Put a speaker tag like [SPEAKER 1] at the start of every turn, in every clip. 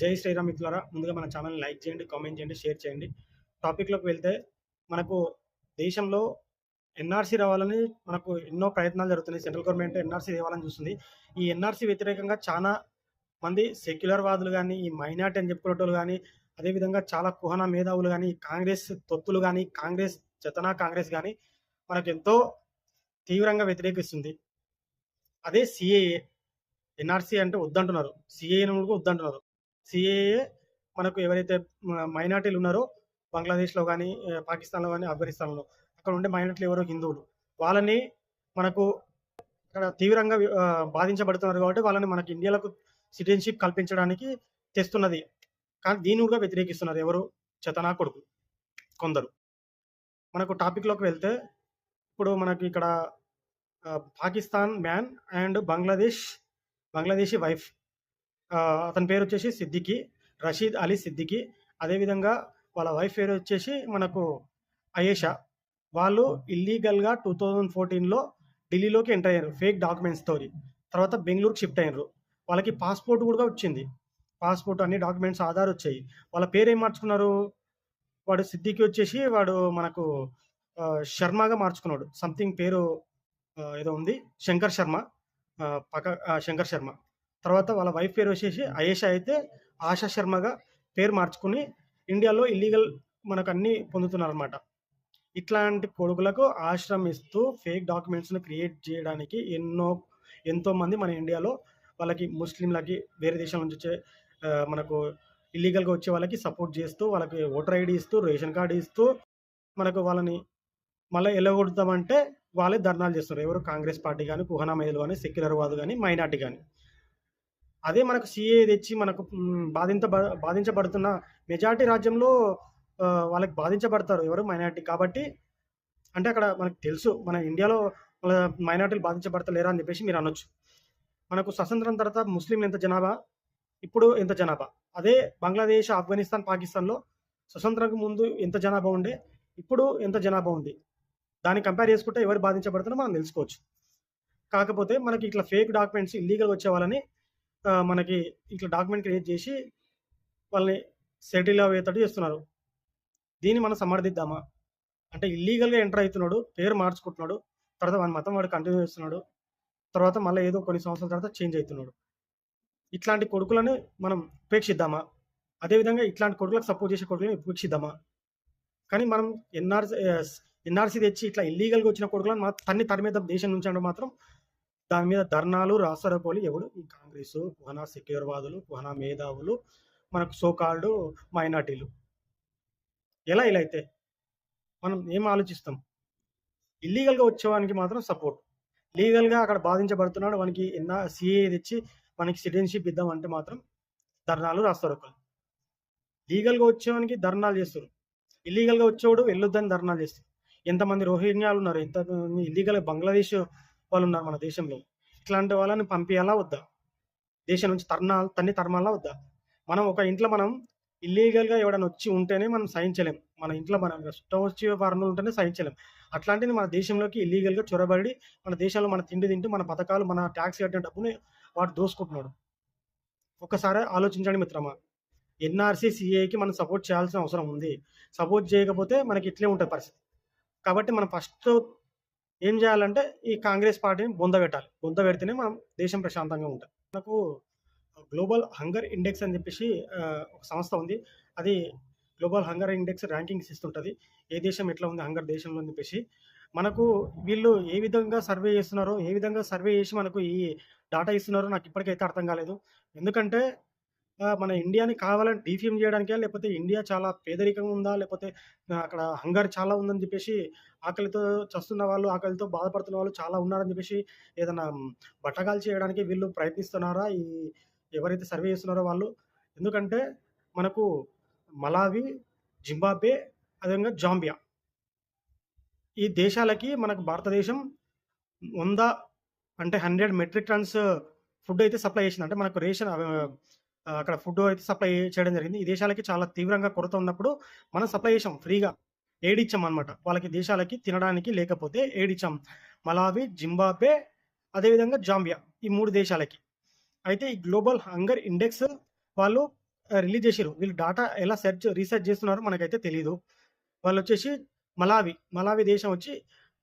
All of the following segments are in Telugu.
[SPEAKER 1] జై శ్రీరామ్ ద్వారా ముందుగా మన ఛానల్ని లైక్ చేయండి కామెంట్ చేయండి షేర్ చేయండి. టాపిక్లోకి వెళ్తే మనకు దేశంలో ఎన్ఆర్సీ రావాలని మనకు ఎన్నో ప్రయత్నాలు జరుగుతున్నాయి. సెంట్రల్ గవర్నమెంట్ ఎన్ఆర్సీ తేవాలని చూస్తుంది. ఈ ఎన్ఆర్సీ వ్యతిరేకంగా చాలా మంది సెక్యులర్ వాదులు కానీ ఈ మైనార్టీ అని చెప్పుకునేటోళ్ళు కానీ అదేవిధంగా చాలా కుహన మేధావులు కానీ కాంగ్రెస్ తొత్తులు కానీ కాంగ్రెస్ జతనా కాంగ్రెస్ కానీ మనకు ఎంతో తీవ్రంగా వ్యతిరేకిస్తుంది. అదే సిఏఏ ఎన్ఆర్సీ అంటే వద్దంటున్నారు. సిఏఏ కూడా వద్దంటున్నారు. సిఏఏ మనకు ఎవరైతే మైనార్టీలు ఉన్నారో బంగ్లాదేశ్లో కానీ పాకిస్తాన్లో కానీ ఆఫ్ఘనిస్తాన్లో అక్కడ ఉండే మైనార్టీలు ఎవరో హిందువులు. వాళ్ళని మనకు అక్కడ తీవ్రంగా బాధించబడుతున్నారు కాబట్టి వాళ్ళని మనకి ఇండియాలకు సిటిజన్షిప్ కల్పించడానికి తెస్తున్నది. కానీ దీని కూడా వ్యతిరేకిస్తున్నారు ఎవరు? చతనా కొడుకు కొందరు. మనకు టాపిక్లోకి వెళ్తే ఇప్పుడు మనకి ఇక్కడ Pakistan man and Bangladesh Bangladeshi wife. అతని పేరు వచ్చేసి సిద్దికి రషీద్ అలీ సిద్దికి. అదేవిధంగా వాళ్ళ వైఫ్ పేరు వచ్చేసి మనకు అయేషా. వాళ్ళు ఇల్లీగల్గా టూ థౌజండ్ ఫోర్టీన్లో ఢిల్లీలోకి ఎంటర్ అయ్యారు ఫేక్ డాక్యుమెంట్స్ తోటి. తర్వాత బెంగళూరుకి షిఫ్ట్ అయ్యారు. వాళ్ళకి పాస్పోర్ట్ కూడా వచ్చింది. పాస్పోర్ట్ అన్ని డాక్యుమెంట్స్ ఆధార్ వచ్చాయి. వాళ్ళ పేరు ఏం మార్చుకున్నారు? వాడు సిద్దికి వచ్చేసి వాడు మనకు శర్మగా మార్చుకున్నాడు. సంథింగ్ పేరు ఏదో ఉంది. శంకర్ శర్మ. పక్క శంకర్ శర్మ. తర్వాత వాళ్ళ వైఫ్ పేరు వచ్చేసి అయేషా అయితే ఆశా శర్మగా పేరు మార్చుకుని ఇండియాలో ఇల్లీగల్ మనకు అన్నీ పొందుతున్నారు అనమాట ఇట్లాంటి కొడుకులకు ఆశ్రమిస్తూ ఫేక్ డాక్యుమెంట్స్ని క్రియేట్ చేయడానికి ఎన్నో ఎంతో మంది మన ఇండియాలో వాళ్ళకి ముస్లింలకి వేరే దేశం నుంచి వచ్చే మనకు ఇల్లీగల్గా వచ్చే వాళ్ళకి సపోర్ట్ చేస్తూ వాళ్ళకి ఓటర్ ఐడి ఇస్తూ రేషన్ కార్డు ఇస్తూ మనకు వాళ్ళని మళ్ళీ ఎలగొడతామంటే వాళ్ళే ధర్నాలు చేస్తారు. ఎవరు కాంగ్రెస్ పార్టీ కానీ కుహనా మేధలు కానీ సెక్యులర్ వాదు కానీ మైనార్టీ కానీ అదే మనకు సిఏ తెచ్చి మనకు బాధింత బాధించబడుతున్న మెజార్టీ రాజ్యంలో వాళ్ళకి బాధించబడతారు ఎవరు? మైనార్టీ. కాబట్టి అంటే అక్కడ మనకు తెలుసు మన ఇండియాలో మైనార్టీలు బాధించబడతలేరా అని చెప్పేసి మీరు అనొచ్చు. మనకు స్వతంత్రం తర్వాత ముస్లింలు ఎంత జనాభా? ఇప్పుడు ఎంత జనాభా? అదే బంగ్లాదేశ్ ఆఫ్ఘనిస్తాన్ పాకిస్తాన్లో స్వతంత్రంకు ముందు ఎంత జనాభా ఉండే? ఇప్పుడు ఎంత జనాభా ఉంది? దాన్ని కంపేర్ చేసుకుంటే ఎవరు బాధించబడుతున్నారో మనం తెలుసుకోవచ్చు. కాకపోతే మనకి ఇట్లా ఫేక్ డాక్యుమెంట్స్ ఇల్లీగల్ వచ్చే వాళ్ళని మనకి ఇట్లా డాక్యుమెంట్ క్రియేట్ చేసి వాళ్ళని సెటిల్ అయ్యేటట్టు చేస్తున్నారు. దీన్ని మనం సమర్థిద్దామా? అంటే ఇల్లీగల్గా ఎంటర్ అవుతున్నాడు పేరు మార్చుకుంటున్నాడు తర్వాత వాడి మతం వాడు కంటిన్యూ చేస్తున్నాడు తర్వాత మళ్ళీ ఏదో కొన్ని సంవత్సరాల తర్వాత చేంజ్ అవుతున్నాడు. ఇట్లాంటి కొడుకులను మనం ఉపేక్షిద్దామా? అదేవిధంగా ఇట్లాంటి కొడుకులకు సపోర్ట్ చేసే కొడుకులను ఉపేక్షిద్దామా? కానీ మనం ఎన్ఆర్సీ ఎన్ఆర్సీ తెచ్చి ఇట్లా ఇల్లీగల్గా వచ్చిన కొడుకులను మా తన్ని తరిమేద్దాం దేశం నుంచి అంటే మాత్రం దాని మీద ధర్నాలు రాస్తారోపోలి ఎవడు? ఈ కాంగ్రెస్ కుహనా సెక్యులర్వాదులు కుహనా మేధావులు మనకు సోకాల్డ్ మైనార్టీలు. ఎలా ఇలా అయితే? మనం ఏం ఆలోచిస్తాం? ఇల్లీగల్గా వచ్చేవానికి మాత్రం సపోర్ట్. లీగల్గా అక్కడ బాధించబడుతున్నాడు వానికి ఎన్న సిఏ తెచ్చి మనకి సిటిజన్షిప్ ఇద్దామంటే మాత్రం ధర్నాలు రాస్తారు ఒకళ్ళు లీగల్గా వచ్చేవానికి ధర్నాలు చేస్తారు. ఇల్లీగల్గా వచ్చేవాడు వెళ్ళొద్దని ధర్నాలు చేస్తారు. ఎంతమంది రోహింగ్యాలు ఉన్నారు? ఎంతమంది ఇల్లీగల్ బంగ్లాదేశ్ వాళ్ళు ఉన్నారు మన దేశంలో. ఇట్లాంటి వాళ్ళని పంపించాలా వద్దా? దేశం నుంచి తర్నా తన్ని తరమాలా వద్దా? మనం ఒక ఇంట్లో మనం ఇల్లీగల్గా ఎవడైనా వచ్చి ఉంటేనే మనం సహించలేం. మన ఇంట్లో మనం ఇష్టం వచ్చి వారంలో ఉంటేనే సహించలేం. అట్లాంటిది మన దేశంలోకి ఇల్లీగల్గా చొరబడి మన దేశంలో మన తిండి తింటూ మన పథకాలు మన ట్యాక్స్ కట్టిన డబ్బుని వాడు దోసుకుంటున్నాడు. ఒక్కసారి ఆలోచించండి మిత్రమా. ఎన్ఆర్సీ సిఏకి మనం సపోర్ట్ చేయాల్సిన అవసరం ఉంది. సపోర్ట్ చేయకపోతే మనకి ఇట్లే ఉంటుంది పరిస్థితి. కాబట్టి మనం ఫస్ట్ ఏం చేయాలంటే ఈ కాంగ్రెస్ పార్టీని బొంద పెట్టాలి. బొంద పెడితేనే మనం దేశం ప్రశాంతంగా ఉంటుంది మనకు గ్లోబల్ హంగర్ ఇండెక్స్ అని చెప్పేసి ఒక సంస్థ ఉంది. అది గ్లోబల్ హంగర్ ఇండెక్స్ ర్యాంకింగ్స్ ఇస్తుంటుంది. ఏ దేశం ఎట్లా ఉంది హంగర్ దేశంలో అని చెప్పేసి. మనకు వీళ్ళు ఏ విధంగా సర్వే చేస్తున్నారో ఏ విధంగా సర్వే చేసి మనకు ఈ డాటా ఇస్తున్నారో నాకు ఇప్పటికైతే అర్థం కాలేదు. ఎందుకంటే మన ఇండియాని కావాలని డిఫేమ్ చేయడానికే? లేకపోతే ఇండియా చాలా పేదరికంగా ఉందా? లేకపోతే అక్కడ హంగర్ చాలా ఉందని చెప్పేసి ఆకలితో చస్తున్న వాళ్ళు ఆకలితో బాధపడుతున్న వాళ్ళు చాలా ఉన్నారని చెప్పేసి ఏదైనా బట్టగాలు చేయడానికి వీళ్ళు ప్రయత్నిస్తున్నారా? ఈ ఎవరైతే సర్వే చేస్తున్నారో వాళ్ళు? ఎందుకంటే మనకు మలావి జింబాబే అదేవిధంగా జాంబియా. ఈ దేశాలకి మనకు భారతదేశం వంద అంటే హండ్రెడ్ మెట్రిక్ టన్స్ ఫుడ్ అయితే సప్లై చేసింది. అంటే మనకు రేషన్ అక్కడ ఫుడ్ అయితే సప్లై చేయడం జరిగింది. ఈ దేశాలకి చాలా తీవ్రంగా కొరత ఉన్నప్పుడు మనం సప్లై చేసాం ఫ్రీగా. ఎయిడ్ ఇచ్చాం అనమాట వాళ్ళకి దేశాలకి తినడానికి లేకపోతే ఎయిడ్ ఇచ్చాం. మలావి జింబాబే అదేవిధంగా జాంబియా ఈ మూడు దేశాలకి. అయితే ఈ గ్లోబల్ హంగర్ ఇండెక్స్ వాళ్ళు రిలీజ్ చేసిర్రు. వీళ్ళు డాటా ఎలా సెర్చ్ రీసెర్చ్ చేస్తున్నారో మనకైతే తెలియదు వాళ్ళు వచ్చేసి మలావి, మలావి దేశం వచ్చి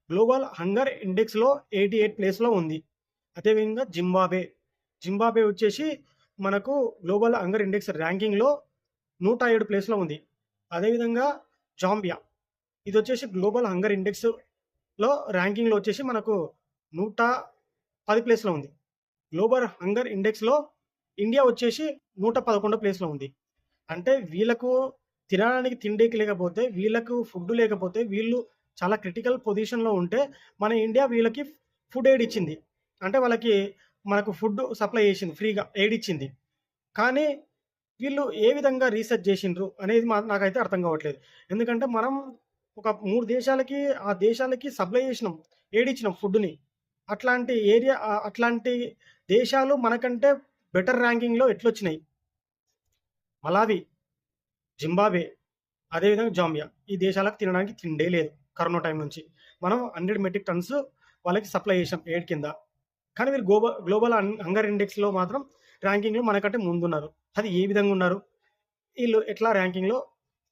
[SPEAKER 1] గ్లోబల్ హంగర్ ఇండెక్స్‌లో 88 ప్లేస్‌లో ఉంది. అదేవిధంగా జింబాబ్వే, జింబాబ్వే వచ్చేసి మనకు గ్లోబల్ హంగర్ ఇండెక్స్ ర్యాంకింగ్‌లో 107 ప్లేస్‌లో ఉంది. అదేవిధంగా జాంబియా ఇది వచ్చేసి గ్లోబల్ హంగర్ ఇండెక్స్‌లో ర్యాంకింగ్‌లో వచ్చేసి మనకు 110 ప్లేస్‌లో ఉంది. గ్లోబల్ హంగర్ ఇండెక్స్‌లో ఇండియా వచ్చేసి 111 ప్లేస్‌లో ఉంది. అంటే వీళ్ళకు తినడానికి తిండికి లేకపోతే, వీళ్ళకు ఫుడ్ లేకపోతే, వీళ్ళు చాలా క్రిటికల్ పొజిషన్‌లో ఉంటే, మన ఇండియా వీళ్ళకి ఫుడ్ ఎయిడ్ ఇచ్చింది. అంటే వాళ్ళకి మనకు ఫుడ్ సప్లై చేసింది ఫ్రీగా ఎయిడ్ ఇచ్చింది. కానీ వీళ్ళు ఏ విధంగా రీసెర్చ్ చేసిండ్రు అనేది మా నాకైతే అర్థం కావట్లేదు. ఎందుకంటే మనం ఒక మూడు దేశాలకి, ఆ దేశాలకి సప్లై చేసినాం. ఏడిచ్చినాం ఫుడ్‌ని. అట్లాంటి ఏరియా అట్లాంటి దేశాలు మనకంటే బెటర్ ర్యాంకింగ్‌లో ఎట్లొచ్చినాయి? మలావి, జింబాబ్వే, అదేవిధంగా జాంబియా. ఈ దేశాలకు తినడానికి తిండే లేదు కరోనా టైం నుంచి. మనం 100 మెట్రిక్ టన్స్ వాళ్ళకి సప్లై చేసాం ఎయిడ్ కింద. కానీ వీళ్ళు గ్లోబల్ గ్లోబల్ హంగర్ ఇండెక్స్‌లో మాత్రం ర్యాంకింగ్‌లో మనకంటే ముందున్నారు. అది ఏ విధంగా ఉన్నారు? వీళ్ళు ఎట్లా ర్యాంకింగ్‌లో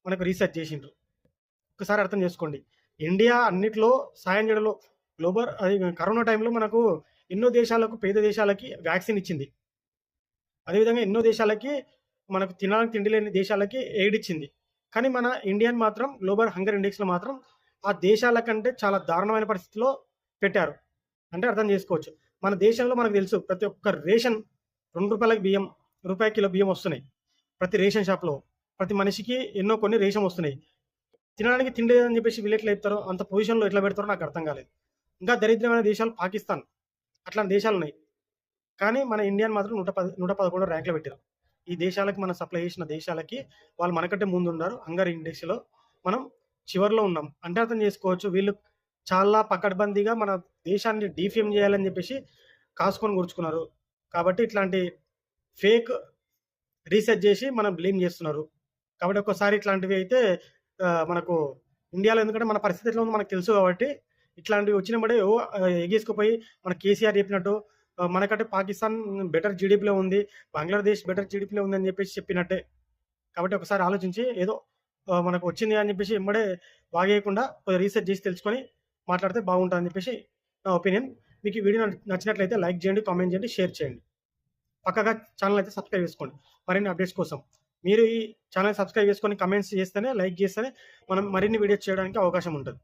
[SPEAKER 1] మనకు రీసెర్చ్ చేసిండ్రు. ఒకసారి అర్థం చేసుకోండి. ఇండియా అన్నిట్లో సాయం చేయడంలో గ్లోబల్ అది కరోనా టైంలో మనకు ఎన్నో దేశాలకు పేద దేశాలకి వ్యాక్సిన్ ఇచ్చింది. అదేవిధంగా ఎన్నో దేశాలకి మనకు తినడానికి తిండి లేని దేశాలకి ఎయిడ్ ఇచ్చింది. కానీ మన ఇండియన్ మాత్రం గ్లోబల్ హంగర్ ఇండెక్స్‌లో మాత్రం ఆ దేశాల కంటే చాలా దారుణమైన పరిస్థితిలో పెట్టారు. అంటే అర్థం చేసుకోవచ్చు. మన దేశంలో మనకు తెలుసు ప్రతి ఒక్క రేషన్ రెండు రూపాయలకి బియ్యం, రూపాయి కిలో బియ్యం వస్తున్నాయి. ప్రతి రేషన్ షాప్‌లో. ప్రతి మనిషికి ఎన్నో కొన్ని రేషన్ వస్తున్నాయి. తినడానికి తిండి అని చెప్పేసి వీళ్ళు ఎట్లా చెప్తారో, అంత పొజిషన్‌లో ఎట్లా పెడతారో నాకు అర్థం కాలేదు. ఇంకా దరిద్రమైన దేశాలు పాకిస్తాన్. అట్లాంటి దేశాలు ఉన్నాయి కానీ మన ఇండియాని మాత్రం 110 111 ర్యాంక్‌లో పెట్టారు. ఈ దేశాలకు మనం సప్లై చేసిన దేశాలకి వాళ్ళు మనకంటే ముందున్నారు. హంగర్ ఇండెక్స్‌లో మనం చివరిలో ఉన్నాం. అంటే అర్థం చేసుకోవచ్చు. వీళ్ళు చాలా పకడ్బందీగా మన దేశాన్ని డీఫేమ్ చేయాలని చెప్పేసి కాసుకొని కూర్చుకున్నారు. కాబట్టి ఇట్లాంటి ఫేక్ రీసెర్చ్ చేసి మనం బ్లేమ్ చేస్తున్నారు. కాబట్టి ఒక్కసారి ఇట్లాంటివి అయితే మనకు ఇండియాలో ఎందుకంటే మన పరిస్థితి ఎట్లా ఉందో మనకు తెలుసు కాబట్టి ఇట్లాంటివి వచ్చినప్పుడే ఓ ఎగేసుకుపోయి మన కేసీఆర్ చెప్పినట్టు మనకంటే పాకిస్తాన్ బెటర్ జీడీపీలో ఉంది. బంగ్లాదేశ్ బెటర్ జీడీపీలో ఉందని చెప్పేసి చెప్పినట్టే. కాబట్టి ఒకసారి ఆలోచించి ఏదో మనకు వచ్చింది అని చెప్పేసి ఇమ్మడే వాగేయకుండా రీసెర్చ్ చేసి తెలుసుకొని మాట్లాడితే బాగుంటుందని చెప్పేసి నా ఒపీనియన్. మీకు ఈ వీడియో నచ్చినట్లయితే లైక్ చేయండి, కామెంట్ చేయండి, షేర్ చేయండి. పక్కగా ఛానెల్ అయితే సబ్స్క్రైబ్ చేసుకోండి. మరిన్ని అప్డేట్స్ కోసం. మీరు ఈ ఛానల్ సబ్స్క్రైబ్ చేసుకొని కమెంట్స్ చేస్తేనే, లైక్ చేస్తేనే మనం మరిన్ని వీడియోస్ చేయడానికి అవకాశం ఉంటుంది